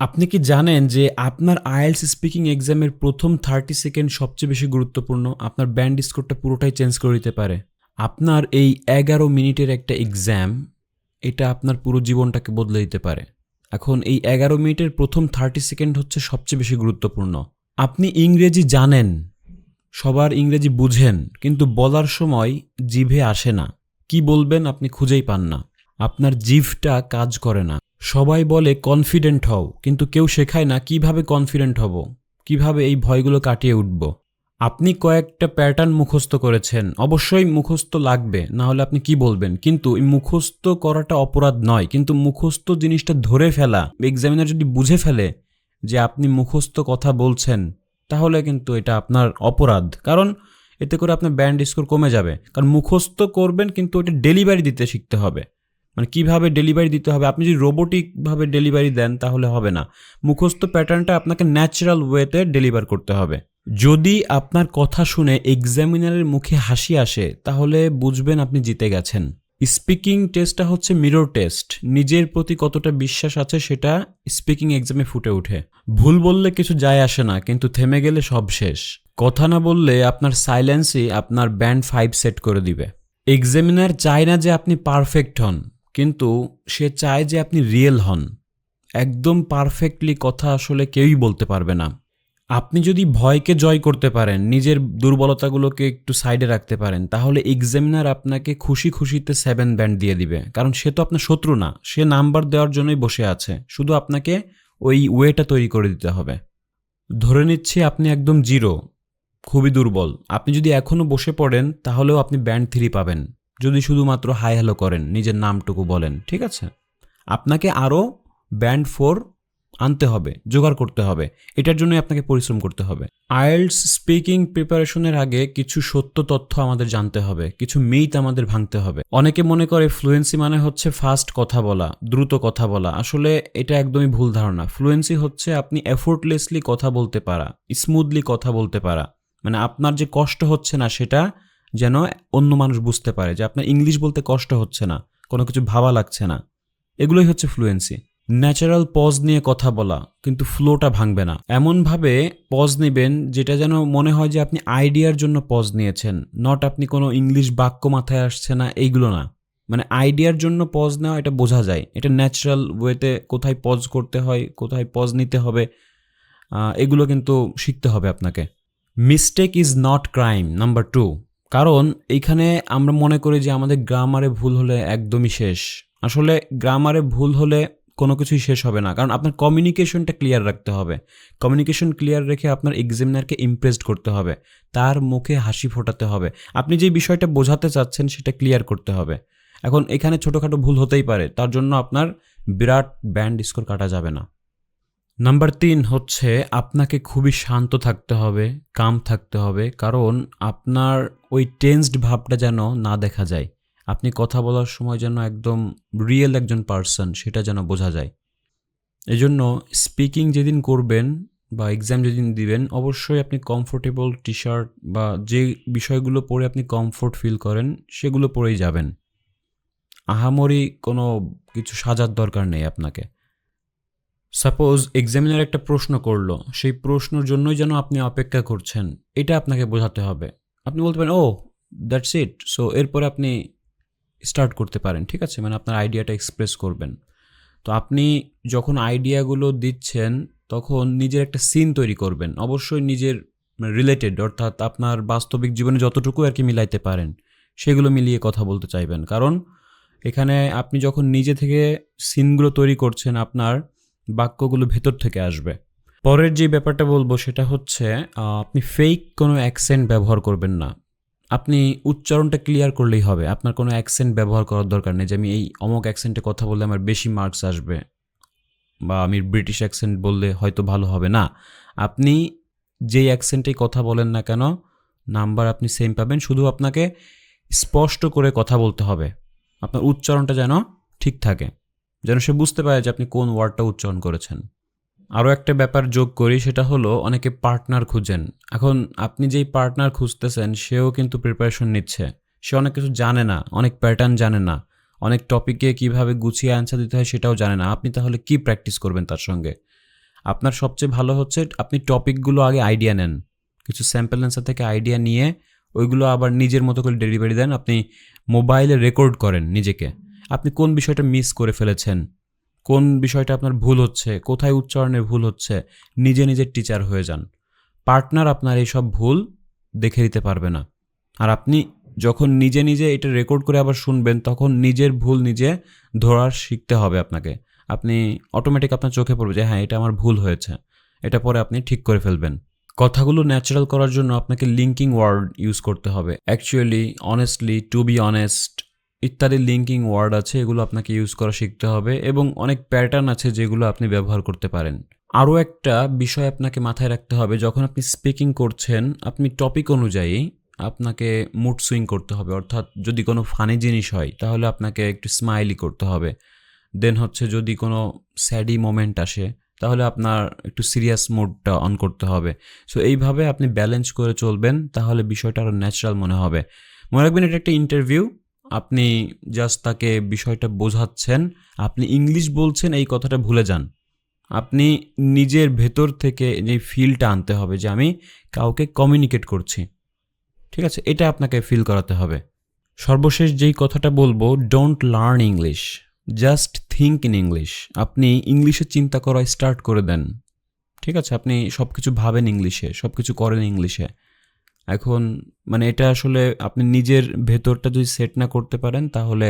আপনি কি জানেন যে আপনার আইএলস স্পিকিং এক্সামের প্রথম থার্টি সেকেন্ড সবচেয়ে বেশি গুরুত্বপূর্ণ? আপনার ব্যান্ড স্কোরটা পুরোটাই চেঞ্জ করে দিতে পারে। আপনার এই এগারো মিনিটের একটা এক্সাম, এটা আপনার পুরো জীবনটাকে বদলে দিতে পারে। এখন এই এগারো মিনিটের প্রথম থার্টি সেকেন্ড হচ্ছে সবচেয়ে বেশি গুরুত্বপূর্ণ। আপনি ইংরেজি জানেন, সবার ইংরেজি বুঝেন, কিন্তু বলার সময় জিভে আসে না। কি বলবেন আপনি খুঁজেই পান না। আপনার জিভটা কাজ করে না। সবাই বলে কনফিডেন্ট হও। কিন্তু কেউ শেখায় না, কীভাবে কনফিডেন্ট হব? কীভাবে এই ভয়গুলো কাটিয়ে উঠব? আপনি কয়েকটা প্যাটার্ন মুখস্থ করেছেন। অবশ্যই মুখস্থ লাগবে, না হলে আপনি কি বলবেন? কিন্তু এই মুখস্থ করাটা অপরাধ নয়। কিন্তু মুখস্থ জিনিসটা ধরে ফেলা এক্সামিনার যদি বুঝে ফেলে যে আপনি মুখস্থ কথা বলছেন, তাহলে কিন্তু এটা আপনার অপরাধ। কারণ এতে করে আপনার ব্যান্ড স্কোর কমে যাবে। কারণ মুখস্থ করবেন, কিন্তু ওটা ডেলিভারি দিতে শিখতে হবে। মানে কীভাবে ডেলিভারি দিতে হবে? আপনি যদি রোবোটিকভাবে ডেলিভারি দেন, তাহলে হবে না। মুখস্থ প্যাটার্নটা আপনাকে ন্যাচারাল ওয়েতে ডেলিভার করতে হবে। যদি আপনার কথা শুনে এক্সামিনারের মুখে হাসি আসে, তাহলে বুঝবেন আপনি জিতে গেছেন। স্পিকিং টেস্টটা হচ্ছে মিরর টেস্ট নিজের প্রতি কতটা বিশ্বাস আছে, সেটা স্পিকিং এক্সামে ফুটে ওঠে। ভুল বললে কিছু যায় আসে না, কিন্তু থেমে গেলে সব শেষ। কথা না বললে আপনার সাইলেন্সই আপনার ব্যান্ড ফাইভ সেট করে দিবে। এক্সামিনার চায় না যে আপনি পারফেক্ট হন। কিন্তু সে চায় যে আপনি রিয়েল হন। একদম পারফেক্টলি কথা আসলে কেউই বলতে পারবে না। আপনি যদি ভয়কে জয় করতে পারেন, নিজের দুর্বলতাগুলোকে একটু সাইডে রাখতে পারেন, তাহলে এক্সামিনার আপনাকে খুশি খুশিতে সেভেন ব্যান্ড দিয়ে দিবে। কারণ সে তো আপনার শত্রু না, সে নাম্বার দেওয়ার জন্যই বসে আছে। শুধু আপনাকে ওই ওয়েটা তৈরি করে দিতে হবে। ধরে নিচ্ছি আপনি একদম জিরো, খুবই দুর্বল। আপনি যদি এখনও বসে পড়েন, তাহলেও আপনি ব্যান্ড থ্রি পাবেন। যদি শুধুমাত্র হাই হ্যালো করেন, নিজের নামটুকু বলেন, ঠিক আছে? আপনাকে আরও ব্যান্ড ফোর আনতে হবে, জোগাড় করতে হবে। এটার জন্যই আপনাকে পরিশ্রম করতে হবে। আইএলস স্পিকিং প্রিপারেশনের আগে কিছু সত্য তথ্য আমাদের জানতে হবে, কিছু মিথ আমাদের ভাঙতে হবে। অনেকে মনে করে ফ্লুয়েন্সি মানে হচ্ছে ফাস্ট কথা বলা, দ্রুত কথা বলা। আসলে এটা একদমই ভুল ধারণা। ফ্লুয়েন্সি হচ্ছে আপনি এফোর্টলেসলি কথা বলতে পারা স্মুথলি কথা বলতে পারা। মানে আপনার যে কষ্ট হচ্ছে না সেটা যেন অন্য মানুষ বুঝতে পারে যে আপনার ইংলিশ বলতে কষ্ট হচ্ছে না, কোনো কিছু ভাবা লাগছে না। এগুলোই হচ্ছে ফ্লুয়েন্সি ন্যাচারাল পজ নিয়ে কথা বলা, কিন্তু ফ্লোটা ভাঙবে না। এমনভাবে পজ নেবেন যেটা যেন মনে হয় যে আপনি আইডিয়ার জন্য পজ নিয়েছেন নট আপনি কোনো ইংলিশ বাক্য মাথায় আসছে না, এইগুলো না। মানে আইডিয়ার জন্য পজ নেওয়া, এটা বোঝা যায়। এটা ন্যাচারাল ওয়েতে কোথায় পজ করতে হয়, কোথায় পজ নিতে হবে এগুলো কিন্তু শিখতে হবে আপনাকে। Mistake is not crime number two কারণ এইখানে আমরা মনে করি যে আমাদের গ্রামারে ভুল হলে একদমই শেষ। আসলে গ্রামারে ভুল হলে কোনো কিছুই শেষ হবে না। কারণ আপনার কমিউনিকেশনটা ক্লিয়ার রাখতে হবে। কমিউনিকেশন ক্লিয়ার রেখে আপনার এক্সামিনারকে ইমপ্রেসড করতে হবে। তার মুখে হাসি ফোটাতে হবে। আপনি যে বিষয়টা বোঝাতে চাচ্ছেন সেটা ক্লিয়ার করতে হবে। এখন এখানে ছোটোখাটো ভুল হতেই পারে। তার জন্য আপনার বিরাট ব্যান্ড স্কোর কাটা যাবে না। নাম্বার তিন হচ্ছে আপনাকে খুবই শান্ত থাকতে হবে, কাম থাকতে হবে, কারণ আপনার ওই টেন্সড ভাবটা যেন না দেখা যায়। আপনি কথা বলার সময় যেন একদম রিয়েল একজন পার্সন সেটা যেন বোঝা যায়। এজন্য স্পিকিং যেদিন করবেন বা এক্সাম যেদিন দিবেন, অবশ্যই আপনি কমফোর্টেবল টি শার্ট বা যে বিষয়গুলো পরে আপনি কমফোর্ট ফিল করেন, সেগুলো পরেই যাবেন। আহামরি কোনো কিছু সাজার দরকার নেই আপনাকে। সাপোজ এক্সামিনার একটা প্রশ্ন করল, সেই প্রশ্নের জন্যই যেন আপনি অপেক্ষা করছেন, এটা আপনাকে বোঝাতে হবে। আপনি বলতে পারেন ও দ্যাটস ইট সো এরপরে আপনি স্টার্ট করতে পারেন, ঠিক আছে? মানে আপনার আইডিয়াটা এক্সপ্রেস করবেন। তো আপনি যখন আইডিয়াগুলো দিচ্ছেন, তখন নিজের একটা সিন তৈরি করবেন। অবশ্যই নিজের রিলেটেড অর্থাৎ আপনার বাস্তবিক জীবনে যতটুকু আর কি মিলাইতে পারেন, সেগুলো মিলিয়ে কথা বলতে চাইবেন। কারণ, এখানে আপনি যখন নিজে থেকে সিনগুলো তৈরি করছেন আপনার বাক্যগুলো ভেতর থেকে আসবে। পরের যে ব্যাপারটা বলব সেটা হচ্ছে আপনি ফেক কোনো অ্যাকসেন্ট ব্যবহার করবেন না। আপনি উচ্চারণটা ক্লিয়ার করলেই হবে। আপনার কোনো অ্যাকসেন্ট ব্যবহার করার দরকার নেই যে আমি এই অমক অ্যাকসেন্টে কথা বললে আমার বেশি মার্কস আসবে বা আমি ব্রিটিশ অ্যাকসেন্ট বললে হয়তো ভালো হবে না। আপনি যেই অ্যাকসেন্টেই কথা বলেন না কেন নাম্বার আপনি সেম পাবেন। শুধু আপনাকে স্পষ্ট করে কথা বলতে হবে। আপনার উচ্চারণটা যেন ঠিক থাকে। যেন সে বুঝতে পারে যে আপনি কোন ওয়ার্ডটা উচ্চারণ করেছেন। আরও একটা ব্যাপার যোগ করি, সেটা হলো অনেকে পার্টনার খুঁজেন। এখন আপনি যেই পার্টনার খুঁজতেছেন, সেও কিন্তু প্রিপারেশন নিচ্ছে। সে অনেক কিছু জানে না, অনেক প্যাটার্ন জানে না। অনেক টপিকে কীভাবে গুছিয়ে অ্যান্সার দিতে হয় সেটাও জানে না। আপনি তাহলে কি প্র্যাকটিস করবেন তার সঙ্গে? আপনার সবচেয়ে ভালো হচ্ছে আপনি টপিকগুলো আগে আইডিয়া নেন। কিছু স্যাম্পল অ্যান্সার থেকে আইডিয়া নিয়ে ওইগুলো আবার নিজের মতো করে ডেলিভারি দেন। আপনি মোবাইলে রেকর্ড করেন নিজেকে। আপনি কোন বিষয়টা মিস করে ফেলেছেন? কোন বিষয়টা আপনার ভুল হচ্ছে? কোথায় উচ্চারণে ভুল হচ্ছে? নিজে নিজের টিচার হয়ে যান। পার্টনার আপনার এইসব ভুল দেখে দিতে পারবে না। আর আপনি যখন নিজে নিজে এটা রেকর্ড করে আবার শুনবেন, তখন নিজের ভুল নিজে ধরার শিখতে হবে আপনাকে। আপনি অটোমেটিক আপনার চোখে পড়বে যে হ্যাঁ এটা আমার ভুল হয়েছে। এটা পরে আপনি ঠিক করে ফেলবেন। কথাগুলো ন্যাচারাল করার জন্য আপনাকে লিঙ্কিং ওয়ার্ড ইউজ করতে হবে। Actually honestly to be honest ইত্যাদি লিঙ্কিং ওয়ার্ড আছে, এগুলো আপনাকে ইউজ করা শিখতে হবে এবং অনেক প্যাটার্ন আছে যেগুলো আপনি ব্যবহার করতে পারেন। আরও একটা বিষয় আপনাকে মাথায় রাখতে হবে, যখন আপনি স্পিকিং করছেন, আপনি টপিক অনুযায়ী আপনাকে মুড সুইং করতে হবে। অর্থাৎ যদি কোনো ফানি জিনিস হয়, তাহলে আপনাকে একটু স্মাইলি করতে হবে। দেন হচ্ছে যদি কোনো স্যাডি মোমেন্ট আসে, তাহলে আপনার একটু সিরিয়াস মোডটা অন করতে হবে। সো এইভাবে আপনি ব্যালেন্স করে চলবেন, তাহলে বিষয়টা আরও ন্যাচারাল মনে হবে। মনে রাখবেন এটা একটা ইন্টারভিউ আপনি জাস্ট তাকে বিষয়টা বোঝাচ্ছেন, আপনি ইংলিশ বলছেন, এই কথাটা ভুলে যান। আপনি নিজের ভেতর থেকে যে ফিলটা আনতে হবে যে আমি কাউকে কমিউনিকেট করছি, ঠিক আছে? এটা আপনাকে ফিল করাতে হবে। সর্বশেষ যেই কথাটা বলব don't learn English just think in English আপনি ইংলিশে চিন্তা করা স্টার্ট করে দেন, ঠিক আছে? আপনি সব কিছু ভাবেন ইংলিশে সব কিছু করেন ইংলিশে এখন মানে এটা আসলে আপনি নিজের ভেতরটা যদি সেট না করতে পারেন, তাহলে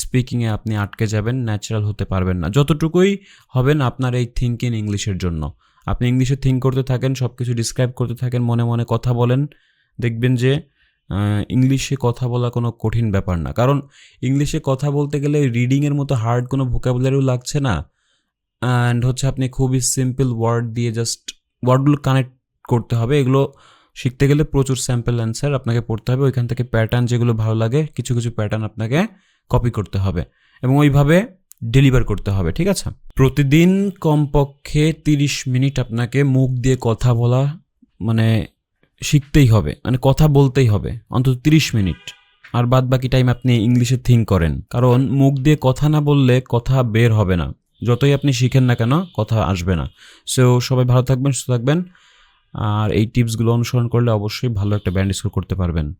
স্পিকিংয়ে আপনি আটকে যাবেন ন্যাচারাল হতে পারবেন না। যতটুকুই হবেন আপনার এই থিঙ্কিং ইংলিশের জন্য। আপনি ইংলিশে থিঙ্ক করতে থাকেন সব কিছু ডিসক্রাইব করতে থাকেন, মনে মনে কথা বলেন, দেখবেন যে ইংলিশে কথা বলা কোনো কঠিন ব্যাপার না। কারণ ইংলিশে কথা বলতে গেলে রিডিংয়ের মতো হার্ড কোনো ভোকাবুলারিও লাগছে না। অ্যান্ড হচ্ছে আপনি খুবই সিম্পল ওয়ার্ড দিয়ে জাস্ট ওয়ার্ডগুলো কানেক্ট করতে হবে। এগুলো শিখতে গেলে প্রচুর স্যাম্পল অ্যান্সার আপনাকে পড়তে হবে। ওইখান থেকে প্যাটার্ন যেগুলো ভালো লাগে, কিছু কিছু প্যাটার্ন আপনাকে কপি করতে হবে এবং ওইভাবে ডেলিভার করতে হবে, ঠিক আছে? প্রতিদিন কমপক্ষে তিরিশ মিনিট আপনাকে মুখ দিয়ে কথা বলা মানে শিখতেই হবে মানে কথা বলতেই হবে, অন্তত তিরিশ মিনিট। আর বাদ বাকি টাইম আপনি ইংলিশে থিঙ্ক করেন। কারণ মুখ দিয়ে কথা না বললে কথা বের হবে না। যতই আপনি শিখেন না কেন, কথা আসবে না। সো সবাই ভালো থাকবেন, সুস্থ থাকবেন। আর এই টিপসগুলো অনুসরণ করলে অবশ্যই ভালো একটা ব্যান্ড স্কোর করতে পারবেন।